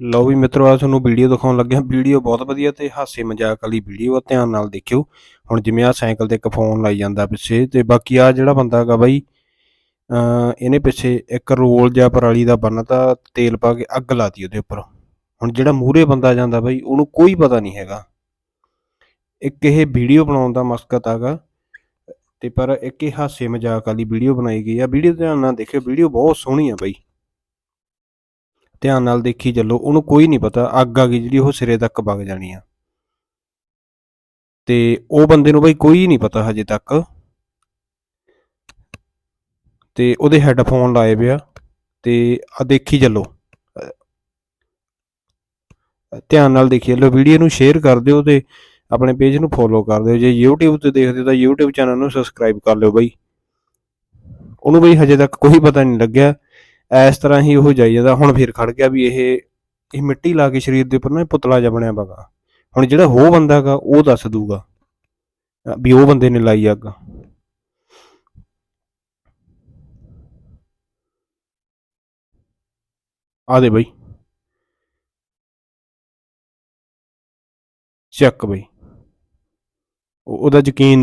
ਲਓ ਵੀ ਮਿੱਤਰੋ ਆ ਤੁਹਾਨੂੰ ਵੀਡੀਓ ਦਿਖਾਉਣ ਲੱਗਿਆ। ਵੀਡੀਓ ਬਹੁਤ ਵਧੀਆ ਤੇ ਹਾਸੇ ਮਜ਼ਾਕ ਵਾਲੀ ਵੀਡੀਓ ਆ, ਧਿਆਨ ਨਾਲ ਦੇਖਿਓ। ਹੁਣ ਜਿਵੇਂ ਆ ਸਾਈਕਲ ਤੇ ਇੱਕ ਫੋਨ ਲਾਈ ਜਾਂਦਾ ਪਿੱਛੇ ਤੇ ਬਾਕੀ ਆ ਜਿਹੜਾ ਬੰਦਾ ਹੈਗਾ ਬਾਈ ਅ ਇਹਨੇ ਪਿੱਛੇ ਇੱਕ ਰੋਲ ਜਾਂ ਪਰਾਲੀ ਦਾ ਬੰਨਤਾ ਤੇਲ ਪਾ ਕੇ ਅੱਗ ਲਾਤੀ ਉਹਦੇ ਉੱਪਰ। ਹੁਣ ਜਿਹੜਾ ਮੂਹਰੇ ਬੰਦਾ ਜਾਂਦਾ ਬਾਈ, ਉਹਨੂੰ ਕੋਈ ਪਤਾ ਨਹੀਂ ਹੈਗਾ। ਇੱਕ ਇਹ ਵੀਡੀਓ ਬਣਾਉਣ ਦਾ ਮਕਸਦ ਹੈਗਾ ਤੇ ਪਰ ਇੱਕ ਇਹ ਹਾਸੇ ਮਜ਼ਾਕ ਵਾਲੀ ਵੀਡੀਓ ਬਣਾਈ ਗਈ ਆ। ਵੀਡੀਓ ਧਿਆਨ ਨਾਲ ਦੇਖਿਓ, ਵੀਡੀਓ ਬਹੁਤ ਸੋਹਣੀ ਆ ਬਾਈ। ਧਿਆਨ ਨਾਲ ਦੇਖੀ ਚੱਲੋ, ਉਹਨੂੰ ਕੋਈ ਨਹੀਂ ਪਤਾ, ਅੱਗ ਆ ਗਈ ਜਿਹੜੀ ਉਹ ਸਿਰੇ ਤੱਕ ਵਗ ਜਾਣੀ ਆ। ਤੇ ਉਹ ਬੰਦੇ ਨੂੰ ਬਈ ਕੋਈ ਨਹੀਂ ਪਤਾ ਹਜੇ ਤੱਕ। ਤੇ ਉਹਦੇ ਹੈੱਡਫੋਨ ਲਾਏ ਪਿਆ ਤੇ ਆ ਦੇਖੀ ਚੱਲੋ। ਧਿਆਨ ਨਾਲ ਦੇਖੀ ਚੱਲੋ, ਵੀਡੀਓ ਨੂੰ ਸ਼ੇਅਰ ਕਰ ਦਿਓ ਤੇ ਆਪਣੇ ਪੇਜ ਨੂੰ ਫੋਲੋ ਕਰ ਦਿਓ। ਜੇ YouTube ਤੇ ਦੇਖਦੇ ਹੋ ਤਾਂ YouTube ਚੈਨਲ ਨੂੰ ਸਬਸਕ੍ਰਾਈਬ ਕਰ ਲਿਓ ਬਈ। ਉਹਨੂੰ ਬਈ ਹਜੇ ਤੱਕ ਕੋਈ ਪਤਾ ਨਹੀਂ ਲੱਗਿਆ। ਇਸ ਤਰ੍ਹਾਂ ਹੀ ਉਹ ਜਾਈ ਜਾਂਦਾ। ਹੁਣ ਫਿਰ ਖੜ ਗਿਆ ਵੀ ਇਹ ਇਹ ਮਿੱਟੀ ਲਾ ਕੇ ਸਰੀਰ ਦੇ ਉੱਪਰ ਨਾ ਇਹ ਪੁਤਲਾ ਜਿਹਾ ਬਣਿਆ ਬਗਾ ਹੁਣ ਜਿਹੜਾ ਹੋ ਬੰਦਾ ਹੈਗਾ ਉਹ ਦੱਸ ਦੂਗਾ ਵੀ ਉਹ ਬੰਦੇ ਨੇ ਲਾਈ ਅੱਗ। ਆ ਦੇ ਬਈ। ਚੱਕ ਬਈ। ਉਹਦਾ ਯਕੀਨ